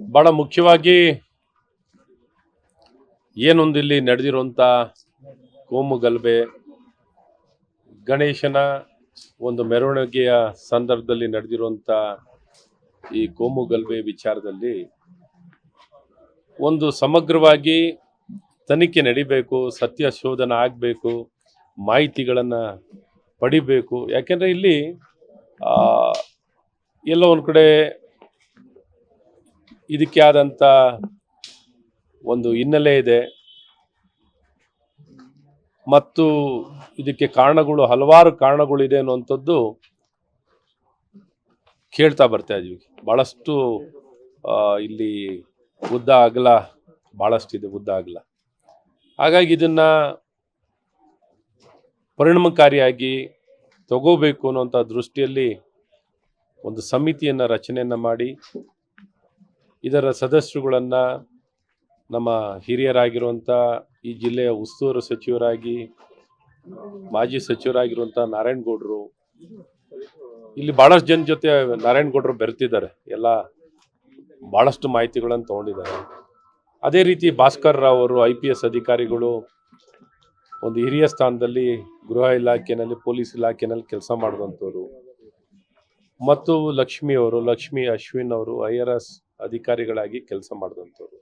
ಬಹಳ ಮುಖ್ಯವಾಗಿ ಏನೊಂದು ಇಲ್ಲಿ ನಡೆದಿರುವಂಥ ಕೋಮು ಗಲಭೆ, ಗಣೇಶನ ಒಂದು ಮೆರವಣಿಗೆಯ ಸಂದರ್ಭದಲ್ಲಿ ನಡೆದಿರುವಂಥ ಈ ಕೋಮು ಗಲಭೆ ವಿಚಾರದಲ್ಲಿ ಒಂದು ಸಮಗ್ರವಾಗಿ ತನಿಖೆ ನಡಿಬೇಕು, ಸತ್ಯ ಶೋಧನ ಆಗಬೇಕು, ಮಾಹಿತಿಗಳನ್ನು ಪಡಿಬೇಕು. ಯಾಕೆಂದರೆ ಇಲ್ಲಿ ಎಲ್ಲ ಒಂದು ಕಡೆ ಇದಕ್ಕೆ ಆದಂಥ ಒಂದು ಹಿನ್ನೆಲೆ ಇದೆ. ಮತ್ತು ಇದಕ್ಕೆ ಕಾರಣಗಳು, ಹಲವಾರು ಕಾರಣಗಳಿದೆ ಅನ್ನುವಂಥದ್ದು ಕೇಳ್ತಾ ಬರ್ತಾ ಇದೀವಿ ಭಾಳಷ್ಟು ಇಲ್ಲಿ ಉದ್ದ ಅಗಲ ಭಾಳಷ್ಟಿದೆ ಉದ್ದ ಅಗಲ. ಹಾಗಾಗಿ ಇದನ್ನು ಪರಿಣಾಮಕಾರಿಯಾಗಿ ತಗೋಬೇಕು ಅನ್ನುವಂಥ ದೃಷ್ಟಿಯಲ್ಲಿ ಒಂದು ಸಮಿತಿಯನ್ನು ರಚನೆಯನ್ನು ಮಾಡಿ ಇದರ ಸದಸ್ಯರುಗಳನ್ನು ನಮ್ಮ ಹಿರಿಯರಾಗಿರುವಂಥ ಈ ಜಿಲ್ಲೆಯ ಉಸ್ತುವಾರಿ ಸಚಿವರಾಗಿ, ಮಾಜಿ ಸಚಿವರಾಗಿರುವಂಥ ನಾರಾಯಣಗೌಡರು, ಇಲ್ಲಿ ಭಾಳಷ್ಟು ಜನ ಜೊತೆ ನಾರಾಯಣಗೌಡರು ಬೆರೆತಿದ್ದಾರೆ. ಎಲ್ಲ ಭಾಳಷ್ಟು ಮಾಹಿತಿಗಳನ್ನು ತಗೊಂಡಿದ್ದಾರೆ. ಅದೇ ರೀತಿ ಭಾಸ್ಕರ್ ರಾವ್ ಅವರು, ಐ ಪಿ ಎಸ್ ಅಧಿಕಾರಿಗಳು, ಒಂದು ಹಿರಿಯ ಸ್ಥಾನದಲ್ಲಿ ಗೃಹ ಇಲಾಖೆಯಲ್ಲಿ ಪೊಲೀಸ್ ಇಲಾಖೆಯಲ್ಲಿ ಕೆಲಸ ಮಾಡಿದಂಥವ್ರು ಮತ್ತು ಲಕ್ಷ್ಮಿ ಅವರು, ಲಕ್ಷ್ಮಿ ಅಶ್ವಿನ್ ಅವರು, ಐ ಆರ್ ಎಸ್ ಅಧಿಕಾರಿಗಳಾಗಿ ಕೆಲಸ ಮಾಡಿದಂಥವ್ರು.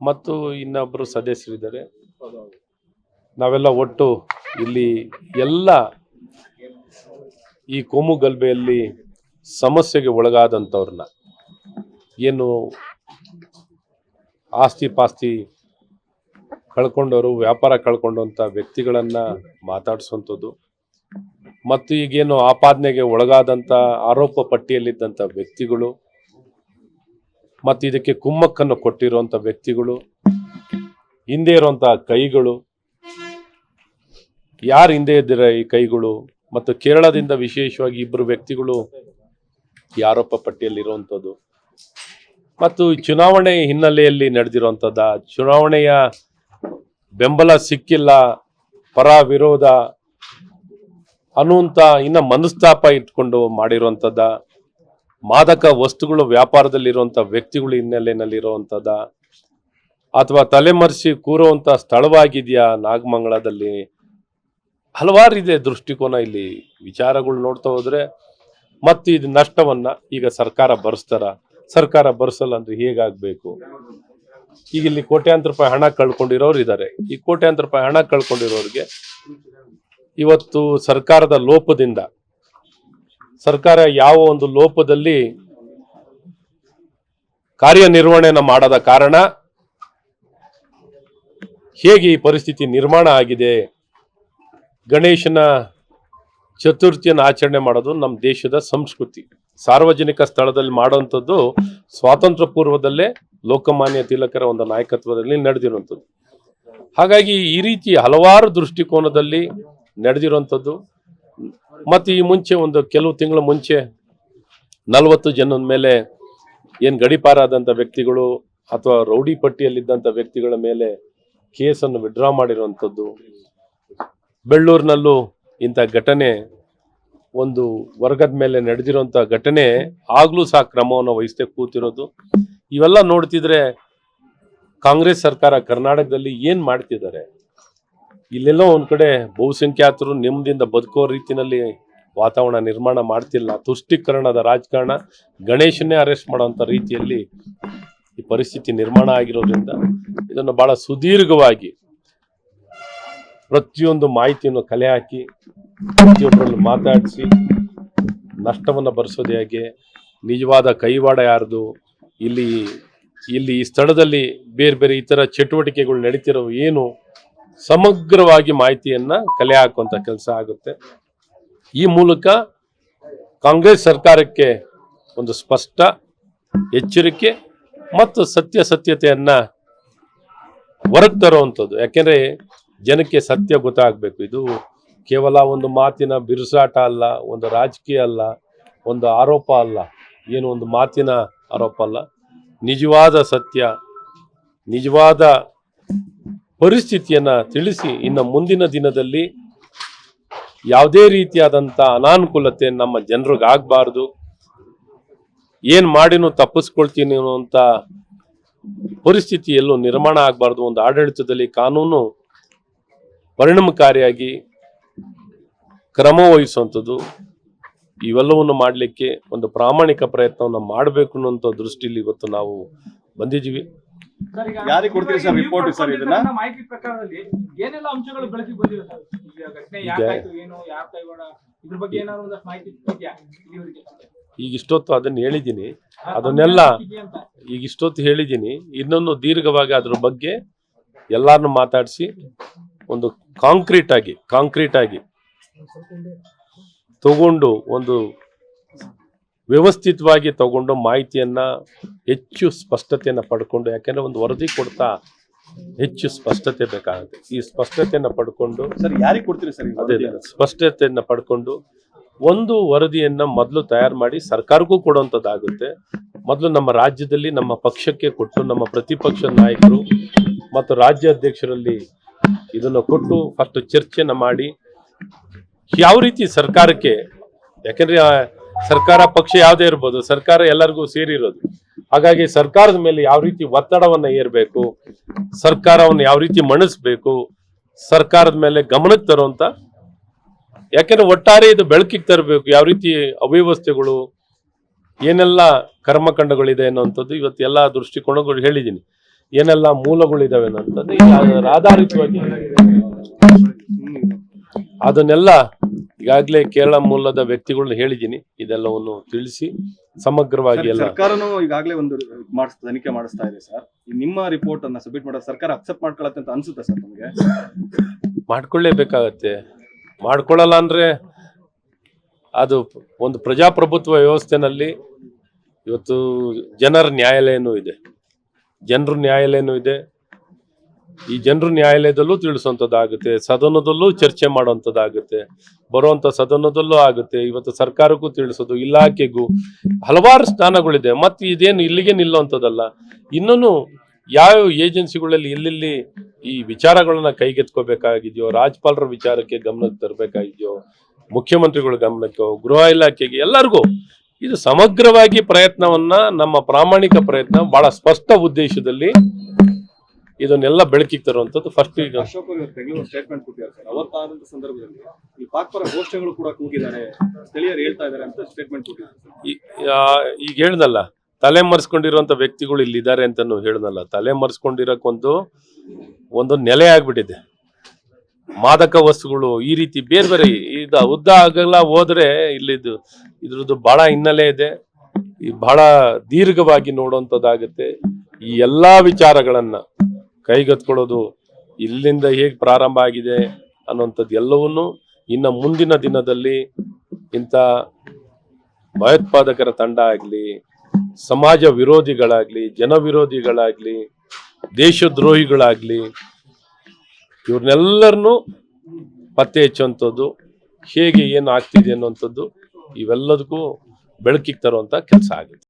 ಮತ್ತು ಇನ್ನೊಬ್ಬರು ಸದಸ್ಯರಿದ್ದಾರೆ. ನಾವೆಲ್ಲ ಒಟ್ಟು ಇಲ್ಲಿ ಎಲ್ಲ ಈ ಕೋಮು ಗಲಭೆಯಲ್ಲಿ ಸಮಸ್ಯೆಗೆ ಒಳಗಾದಂಥವ್ರನ್ನ ಏನು ಆಸ್ತಿ ಪಾಸ್ತಿ ಕಳ್ಕೊಂಡವರು, ವ್ಯಾಪಾರ ಕಳ್ಕೊಂಡಂಥ ವ್ಯಕ್ತಿಗಳನ್ನು ಮಾತಾಡಿಸುವಂಥದ್ದು ಮತ್ತು ಈಗೇನು ಆಪಾದನೆಗೆ ಒಳಗಾದಂಥ ಆರೋಪ ಪಟ್ಟಿಯಲ್ಲಿದ್ದಂಥ ವ್ಯಕ್ತಿಗಳು ಮತ್ತು ಇದಕ್ಕೆ ಕುಮ್ಮಕ್ಕನ್ನು ಕೊಟ್ಟಿರುವಂಥ ವ್ಯಕ್ತಿಗಳು, ಹಿಂದೆ ಇರುವಂತಹ ಕೈಗಳು, ಯಾರು ಹಿಂದೆ ಇದ್ದೀರ ಈ ಕೈಗಳು ಮತ್ತು ಕೇರಳದಿಂದ ವಿಶೇಷವಾಗಿ ಇಬ್ಬರು ವ್ಯಕ್ತಿಗಳು ಯಾರೊಪ್ಪ ಪಟ್ಟಿಯಲ್ಲಿರುವಂಥದ್ದು ಮತ್ತು ಚುನಾವಣೆ ಹಿನ್ನೆಲೆಯಲ್ಲಿ ನಡೆದಿರುವಂಥದ್ದ ಚುನಾವಣೆಯ ಬೆಂಬಲ ಸಿಕ್ಕಿಲ್ಲ, ಪರ ವಿರೋಧ ಅನ್ನುವಂಥ ಇನ್ನ ಮನಸ್ತಾಪ ಇಟ್ಕೊಂಡು ಮಾಡಿರುವಂಥದ್ದ ಮಾದಕ ವಸ್ತುಗಳು ವ್ಯಾಪಾರದಲ್ಲಿರುವಂಥ ವ್ಯಕ್ತಿಗಳು ಹಿನ್ನೆಲೆಯಲ್ಲಿರುವಂಥದ್ದ ಅಥವಾ ತಲೆಮರೆಸಿ ಕೂರುವಂಥ ಸ್ಥಳವಾಗಿದೆಯಾ ನಾಗಮಂಗಲದಲ್ಲಿ? ಹಲವಾರು ಇದೆ ದೃಷ್ಟಿಕೋನ ಇಲ್ಲಿ ವಿಚಾರಗಳು ನೋಡ್ತಾ ಹೋದರೆ. ಮತ್ತು ಇದು ನಷ್ಟವನ್ನ ಈಗ ಸರ್ಕಾರ ಭರಿಸ್ತಾರ ಸರ್ಕಾರ ಭರಿಸಲ್ಲ ಅಂದ್ರೆ ಹೇಗಾಗಬೇಕು? ಈಗ ಇಲ್ಲಿ ಕೋಟ್ಯಾಂತರ ರೂಪಾಯಿ ಹಣ ಕಳ್ಕೊಂಡಿರೋರು ಇದ್ದಾರೆ ಈ ಕೋಟ್ಯಾಂತರ ರೂಪಾಯಿ ಹಣ ಕಳ್ಕೊಂಡಿರೋರಿಗೆ ಇವತ್ತು ಸರ್ಕಾರದ ಲೋಪದಿಂದ ಸರ್ಕಾರ ಯಾವ ಒಂದು ಲೋಪದಲ್ಲಿ ಕಾರ್ಯನಿರ್ವಹಣೆಯನ್ನು ಮಾಡದ ಕಾರಣ ಹೇಗೆ ಈ ಪರಿಸ್ಥಿತಿ ನಿರ್ಮಾಣ ಆಗಿದೆ? ಗಣೇಶನ ಚತುರ್ಥಿಯನ್ನು ಆಚರಣೆ ಮಾಡೋದು ನಮ್ಮ ದೇಶದ ಸಂಸ್ಕೃತಿ. ಸಾರ್ವಜನಿಕ ಸ್ಥಳದಲ್ಲಿ ಮಾಡುವಂಥದ್ದು ಸ್ವಾತಂತ್ರ್ಯ ಪೂರ್ವದಲ್ಲೇ ಲೋಕಮಾನ್ಯ ತಿಲಕರ ಒಂದು ನಾಯಕತ್ವದಲ್ಲಿ ನಡೆದಿರುವಂಥದ್ದು. ಹಾಗಾಗಿ ಈ ರೀತಿ ಹಲವಾರು ದೃಷ್ಟಿಕೋನದಲ್ಲಿ ನಡೆದಿರುವಂಥದ್ದು. ಮತ್ತು ಈ ಮುಂಚೆ ಒಂದು ಕೆಲವು ತಿಂಗಳ ಮುಂಚೆ ನಲವತ್ತು ಜನದ ಮೇಲೆ ಏನು ಗಡಿಪಾರಾದಂಥ ವ್ಯಕ್ತಿಗಳು ಅಥವಾ ರೌಡಿ ಪಟ್ಟಿಯಲ್ಲಿದ್ದಂಥ ವ್ಯಕ್ತಿಗಳ ಮೇಲೆ ಕೇಸನ್ನು ವಿಡ್ರಾ ಮಾಡಿರುವಂಥದ್ದು ಬೆಳ್ಳೂರಿನಲ್ಲೂ ಇಂಥ ಘಟನೆ, ಒಂದು ವರ್ಗದ ಮೇಲೆ ನಡೆದಿರುವಂಥ ಘಟನೆ ಆಗಲೂ ಸಹ ಕ್ರಮವನ್ನು ವಹಿಸದೆ ಕೂತಿರೋದು. ಇವೆಲ್ಲ ನೋಡ್ತಿದ್ರೆ ಕಾಂಗ್ರೆಸ್ ಸರ್ಕಾರ ಕರ್ನಾಟಕದಲ್ಲಿ ಏನು ಮಾಡ್ತಿದ್ದಾರೆ? ಇಲ್ಲೆಲ್ಲೋ ಒಂದ್ ಕಡೆ ಬಹುಸಂಖ್ಯಾತರು ನೆಮ್ಮದಿಯಿಂದ ಬದುಕೋ ರೀತಿನಲ್ಲಿ ವಾತಾವರಣ ನಿರ್ಮಾಣ ಮಾಡ್ತಿಲ್ಲ. ತುಷ್ಟೀಕರಣದ ರಾಜಕಾರಣ ಗಣೇಶನ್ನೇ ಅರೆಸ್ಟ್ ಮಾಡುವಂತ ರೀತಿಯಲ್ಲಿ ಈ ಪರಿಸ್ಥಿತಿ ನಿರ್ಮಾಣ ಆಗಿರೋದ್ರಿಂದ ಇದನ್ನು ಬಹಳ ಸುದೀರ್ಘವಾಗಿ ಪ್ರತಿಯೊಂದು ಮಾಹಿತಿಯನ್ನು ಕಲೆ ಹಾಕಿ ಪ್ರತಿಯೊಬ್ಬರನ್ನು ಮಾತಾಡಿಸಿ, ನಷ್ಟವನ್ನು ಭರಿಸೋದು ಹೇಗೆ ನಿಜವಾದ ಕೈವಾಡ ಯಾರ್ದು, ಇಲ್ಲಿ ಇಲ್ಲಿ ಈ ಸ್ಥಳದಲ್ಲಿ ಬೇರೆ ಬೇರೆ ಇತರ ಚಟುವಟಿಕೆಗಳು ನಡೀತಿರೋ ಏನು ಸಮಗ್ರವಾಗಿ ಮಾಹಿತಿಯನ್ನ ಕಲೆ ಹಾಕುವಂತ ಕೆಲಸ ಆಗುತ್ತೆ. ಈ ಮೂಲಕ ಕಾಂಗ್ರೆಸ್ ಸರ್ಕಾರಕ್ಕೆ ಒಂದು ಸ್ಪಷ್ಟ ಎಚ್ಚರಿಕೆ ಮತ್ತು ಸತ್ಯಾಸತ್ಯತೆಯನ್ನ ಹೊರಗೆ ತರುವಂಥದ್ದು. ಯಾಕೆಂದ್ರೆ ಜನಕ್ಕೆ ಸತ್ಯ ಗೊತ್ತಾಗಬೇಕು. ಇದು ಕೇವಲ ಒಂದು ಮಾತಿನ ಬಿರುಸಾಟ ಅಲ್ಲ, ಒಂದು ರಾಜಕೀಯ ಅಲ್ಲ, ಒಂದು ಆರೋಪ ಅಲ್ಲ. ಏನು ಒಂದು ಮಾತಿನ ಆರೋಪ ಅಲ್ಲ. ನಿಜವಾದ ಸತ್ಯ, ನಿಜವಾದ ಪರಿಸ್ಥಿತಿಯನ್ನ ತಿಳಿಸಿ ಇನ್ನು ಮುಂದಿನ ದಿನದಲ್ಲಿ ಯಾವುದೇ ರೀತಿಯಾದಂಥ ಅನಾನುಕೂಲತೆ ನಮ್ಮ ಜನರಿಗಾಗಬಾರ್ದು. ಏನು ಮಾಡಿನೂ ತಪ್ಪಿಸ್ಕೊಳ್ತೀನಿ ಅನ್ನುವಂಥ ಪರಿಸ್ಥಿತಿಯಲ್ಲೂ ನಿರ್ಮಾಣ ಆಗಬಾರ್ದು. ಒಂದು ಆಡಳಿತದಲ್ಲಿ ಕಾನೂನು ಪರಿಣಾಮಕಾರಿಯಾಗಿ ಕ್ರಮ ವಹಿಸುವಂಥದ್ದು ಇವೆಲ್ಲವನ್ನು ಮಾಡಲಿಕ್ಕೆ ಒಂದು ಪ್ರಾಮಾಣಿಕ ಪ್ರಯತ್ನವನ್ನು ಮಾಡಬೇಕು ಅನ್ನುವಂಥ ದೃಷ್ಟಿಯಲ್ಲಿ ಇವತ್ತು ನಾವು ಬಂದಿದ್ದೀವಿ. ಯಾರಿಗೆ ಕೊಡ್ತೀರಿ ಸರ್ ರಿಪೋರ್ಟ್ ಸರ್ ಇದನ್ನ? ಮಾಹಿತಿ ಪ್ರಕಾರದಲ್ಲಿ ಏನೆಲ್ಲ ಅಂಶಗಳು ಬೆಳಕಿಗೆ ಬಂದಿವೆ ಸರ್? ಈಗ ಘಟನೆ ಯಾಕಾಯ್ತು ಏನು ಯಾರ ಕೈವಾಡ? ಇದ್ರ ಬಗ್ಗೆ ಏನಾದ್ರು ಒಂದಷ್ಟು ಮಾಹಿತಿ ಇದೆಯಾ ಇಲ್ಲಿವರೆಗೆ? ಈಗ ಇಷ್ಟೊತ್ತು ಅದನ್ನು ಹೇಳಿದ್ದೀನಿ. ಅದನ್ನೆಲ್ಲ ಈಗ ಇಷ್ಟೊತ್ತು ಹೇಳಿದ್ದೀನಿ. ಇನ್ನೊಂದು ದೀರ್ಘವಾಗಿ ಅದ್ರ ಬಗ್ಗೆ ಎಲ್ಲಾರನ್ನು ಮಾತಾಡಿಸಿ ಒಂದು ಕಾಂಕ್ರೀಟ್ ಆಗಿ ಕಾಂಕ್ರೀಟ್ ಆಗಿ ತಗೊಂಡು ಒಂದು ವ್ಯವಸ್ಥಿತವಾಗಿ ತಗೊಂಡು ಮಾಹಿತಿಯನ್ನ ಹೆಚ್ಚು ಸ್ಪಷ್ಟತೆಯನ್ನು ಪಡ್ಕೊಂಡು ಯಾಕೆಂದ್ರೆ ಒಂದು ವರದಿ ಕೊಡ್ತಾ ಹೆಚ್ಚು ಸ್ಪಷ್ಟತೆ ಬೇಕಾಗುತ್ತೆ. ಈ ಸ್ಪಷ್ಟತೆಯನ್ನು ಪಡ್ಕೊಂಡು ಸರ್ ಯಾರಿಗೆ ಕೊಡ್ತೀರಿ ಸರ್ ಅದೇ ಸ್ಪಷ್ಟತೆಯನ್ನು ಪಡ್ಕೊಂಡು ಒಂದು ವರದಿಯನ್ನ ಮೊದಲು ತಯಾರು ಮಾಡಿ ಸರ್ಕಾರಕ್ಕೂ ಕೊಡುವಂಥದ್ದಾಗುತ್ತೆ. ಮೊದಲು ನಮ್ಮ ರಾಜ್ಯದಲ್ಲಿ ನಮ್ಮ ಪಕ್ಷಕ್ಕೆ ಕೊಟ್ಟು ನಮ್ಮ ಪ್ರತಿಪಕ್ಷ ನಾಯಕರು ಮತ್ತು ರಾಜ್ಯಾಧ್ಯಕ್ಷರಲ್ಲಿ ಇದನ್ನು ಕೊಟ್ಟು ಫಸ್ಟ್ ಚರ್ಚೆನ ಮಾಡಿ ಯಾವ ರೀತಿ ಸರ್ಕಾರಕ್ಕೆ ಯಾಕೆಂದ್ರೆ ಸರ್ಕಾರ ಪಕ್ಷ ಯಾವ್ದೇ ಇರ್ಬೋದು, ಸರ್ಕಾರ ಎಲ್ಲರಿಗೂ ಸೇರಿರೋದು. ಹಾಗಾಗಿ ಸರ್ಕಾರದ ಮೇಲೆ ಯಾವ ರೀತಿ ಒತ್ತಡವನ್ನ ಏರ್ಬೇಕು, ಸರ್ಕಾರವನ್ನು ಯಾವ ರೀತಿ ಮಣಿಸ್ಬೇಕು, ಸರ್ಕಾರದ ಮೇಲೆ ಗಮನಕ್ಕೆ ತರುವಂತ, ಯಾಕೆಂದ್ರೆ ಒಟ್ಟಾರೆ ಇದು ಬೆಳಕಿಗೆ ತರಬೇಕು, ಯಾವ ರೀತಿ ಅವ್ಯವಸ್ಥೆಗಳು, ಏನೆಲ್ಲ ಕರ್ಮಕಂಡಗಳಿದೆ ಅನ್ನೋಂಥದ್ದು ಇವತ್ತು ಎಲ್ಲ ದೃಷ್ಟಿಕೋನಗಳು ಹೇಳಿದ್ದೀನಿ. ಏನೆಲ್ಲ ಮೂಲಗಳಿದಾವೆ ಅನ್ನೋಂಥದ್ದು ಆಧಾರಿತವಾಗಿ ಅದನ್ನೆಲ್ಲ ಈಗಾಗಲೇ ಕೇರಳ ಮೂಲದ ವ್ಯಕ್ತಿಗಳನ್ನ ಹೇಳಿದ್ದೀನಿ. ಇದೆಲ್ಲವನ್ನು ತಿಳಿಸಿ ಸಮಗ್ರವಾಗಿ ಎಲ್ಲ ಸರ್ಕಾರನು ಈಗಾಗಲೇ ಒಂದು ಮಾಡಿಸ್ ತನಿಖೆ ಮಾಡಿಸ್ತಾ ಇದೆ ಸರ್. ನಿಮ್ಮ ರಿಪೋರ್ಟ್ ಅನ್ನ ಸಬ್ಮಿಟ್ ಮಾಡೋ ಸರ್ಕಾರ ಅಕ್ಸೆಪ್ಟ್ ಮಾಡ್ಕೊಳತ್ತೆ ಅಂತ ಅನ್ಸುತ್ತೆ ಸರ್ ನಮಗೆ? ಮಾಡ್ಕೊಳ್ಳೇಬೇಕಾಗತ್ತೆ. ಮಾಡ್ಕೊಳ್ಳಲ್ಲ ಅಂದ್ರೆ ಅದು ಒಂದು ಪ್ರಜಾಪ್ರಭುತ್ವ ವ್ಯವಸ್ಥೆನಲ್ಲಿ ಇವತ್ತು ಜನರ ನ್ಯಾಯಾಲಯನೂ ಇದೆ. ಜನರ ನ್ಯಾಯಾಲಯನೂ ಇದೆ. ಈ ಜನರು ನ್ಯಾಯಾಲಯದಲ್ಲೂ ತಿಳಿಸುವಂಥದ್ದಾಗುತ್ತೆ, ಸದನದಲ್ಲೂ ಚರ್ಚೆ ಮಾಡುವಂಥದ್ದಾಗುತ್ತೆ, ಬರುವಂಥ ಸದನದಲ್ಲೂ ಆಗುತ್ತೆ. ಇವತ್ತು ಸರ್ಕಾರಕ್ಕೂ ತಿಳಿಸೋದು, ಇಲಾಖೆಗೂ ಹಲವಾರು ಸ್ಥಾನಗಳಿದೆ. ಮತ್ತು ಇದೇನು ಇಲ್ಲಿಗೆ ನಿಲ್ಲುವಂಥದ್ದಲ್ಲ. ಇನ್ನೂ ಯಾವ ಏಜೆನ್ಸಿಗಳಲ್ಲಿ ಎಲ್ಲೆಲ್ಲಿ ಈ ವಿಚಾರಗಳನ್ನ ಕೈಗೆತ್ಕೋಬೇಕಾಗಿದೆಯೋ ರಾಜ್ಯಪಾಲರ ವಿಚಾರಕ್ಕೆ ಗಮನಕ್ಕೆ ತರಬೇಕಾಗಿದೆಯೋ, ಮುಖ್ಯಮಂತ್ರಿಗಳ ಗಮನಕ್ಕೆ, ಗೃಹ ಇಲಾಖೆಗೆ, ಎಲ್ಲರಿಗೂ ಇದು ಸಮಗ್ರವಾಗಿ ಪ್ರಯತ್ನವನ್ನ, ನಮ್ಮ ಪ್ರಾಮಾಣಿಕ ಪ್ರಯತ್ನ ಬಹಳ ಸ್ಪಷ್ಟ ಉದ್ದೇಶದಲ್ಲಿ ಇದನ್ನೆಲ್ಲ ಬೆಳಕಿಗೆ ತರುವಂತದ್ದು ಫಸ್ಟ್ ಈಗ ಅಶೋಕ್ ಬೆಂಗಳೂರು ಸ್ಟೇಟ್ಮೆಂಟ್ ಕೊಟ್ಟಿದ್ದಾರೆ ಸರ್. ಅವತ್ತಾದಂತ ಸಂದರ್ಭದಲ್ಲಿ ಈ ಪಾಕ್ ಪರ ಘೋಷಣೆಗಳು ಕೂಡ ಕೂಗಿದ್ದಾರೆ. ಸ್ಥಳೀಯರು ಹೇಳ್ತಾ ಇದ್ದಾರೆ ಅಂತ ಸ್ಟೇಟ್ಮೆಂಟ್ ಕೊಟ್ಟಿದ್ದಾರೆ ಈಗ ಹೇಳ್ದಲ್ಲ ತಲೆ ಮರೆಸ್ಕೊಂಡಿರುವಂತ ವ್ಯಕ್ತಿಗಳು ಇಲ್ಲಿದ್ದಾರೆ ಅಂತಾನು ಹೇಳ್ದಲ್ಲ. ತಲೆ ಮರೆಸ್ಕೊಂಡಿರೋಕ್ಕೊಂದು ಒಂದು ನೆಲೆ ಆಗ್ಬಿಟ್ಟಿದೆ. ಮಾದಕ ವಸ್ತುಗಳು ಈ ರೀತಿ ಬೇರೆ ಬೇರೆ ಇದು ಉದ್ದ ಆಗಲ್ಲ ಹೋದ್ರೆ ಇಲ್ಲಿದು ಇದ್ರದ್ದು ಬಹಳ ಹಿನ್ನೆಲೆ ಇದೆ. ಈ ಬಹಳ ದೀರ್ಘವಾಗಿ ನೋಡುವಂಥದ್ದಾಗುತ್ತೆ. ಈ ಎಲ್ಲಾ ವಿಚಾರಗಳನ್ನ ಕೈಗೆತ್ಕೊಳ್ಳೋದು ಇಲ್ಲಿಂದ ಹೇಗೆ ಪ್ರಾರಂಭ ಆಗಿದೆ ಅನ್ನುವಂಥದ್ದು ಎಲ್ಲವನ್ನೂ ಇನ್ನು ಮುಂದಿನ ದಿನದಲ್ಲಿ ಇಂಥ ಭಯೋತ್ಪಾದಕರ ತಂಡ ಆಗಲಿ, ಸಮಾಜ ವಿರೋಧಿಗಳಾಗಲಿ ಜನ ದೇಶದ್ರೋಹಿಗಳಾಗಲಿ, ಇವ್ರನ್ನೆಲ್ಲರನ್ನೂ ಪತ್ತೆ ಹಚ್ಚುವಂಥದ್ದು, ಹೇಗೆ ಏನು ಆಗ್ತಿದೆ ಅನ್ನುವಂಥದ್ದು ಇವೆಲ್ಲದಕ್ಕೂ ಬೆಳಕಿಗೆ ತರುವಂಥ ಕೆಲಸ ಆಗಿದೆ.